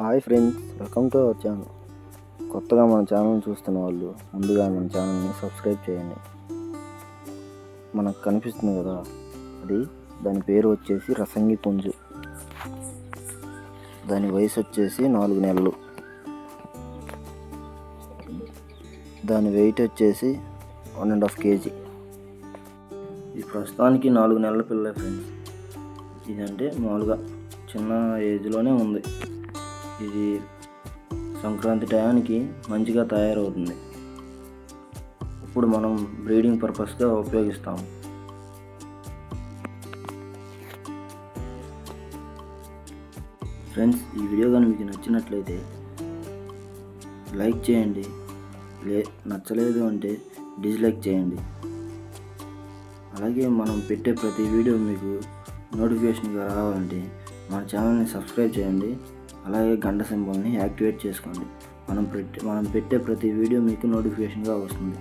Hi friends welcome to our channel. కొత్తగా మన channel చూస్తున్న వాళ్ళు ముందుగా మన ఛానల్ని సబ్స్క్రైబ్ చేయండి. మనకు కనిపిస్తుంది కదా అది దాని పేరు వచ్చేసి రసంగి పుంజు. దాని వయసు వచ్చేసి నాలుగు నెలలు. దాని వెయిట్ వచ్చేసి వన్ అండ్ హాఫ్ కేజీ ఇది ప్రస్తుతానికి నాలుగు నెలల పిల్ల ఫ్రెండ్స్. ఇదంటే మామూలుగా చిన్న ఏజ్లోనే ఉంది. ఇది సంక్రాంతి టయానికి మంచిగా తయారవుతుంది. ఇప్పుడు మనం బ్రీడింగ్ పర్పస్గా ఉపయోగిస్తాం. ఫ్రెండ్స్ ఈ వీడియో కానీ మీకు నచ్చినట్లయితే లైక్ చేయండి. లే నచ్చలేదు అంటే డిస్లైక్ చేయండి. అలాగే మనం పెట్టే ప్రతి వీడియో మీకు నోటిఫికేషన్గా రావాలంటే మన ఛానల్ని సబ్స్క్రైబ్ చేయండి. అలాగే గంట సింబల్ని యాక్టివేట్ చేసుకోండి. మనం మనం పెట్టే ప్రతి వీడియో మీకు నోటిఫికేషన్గా వస్తుంది.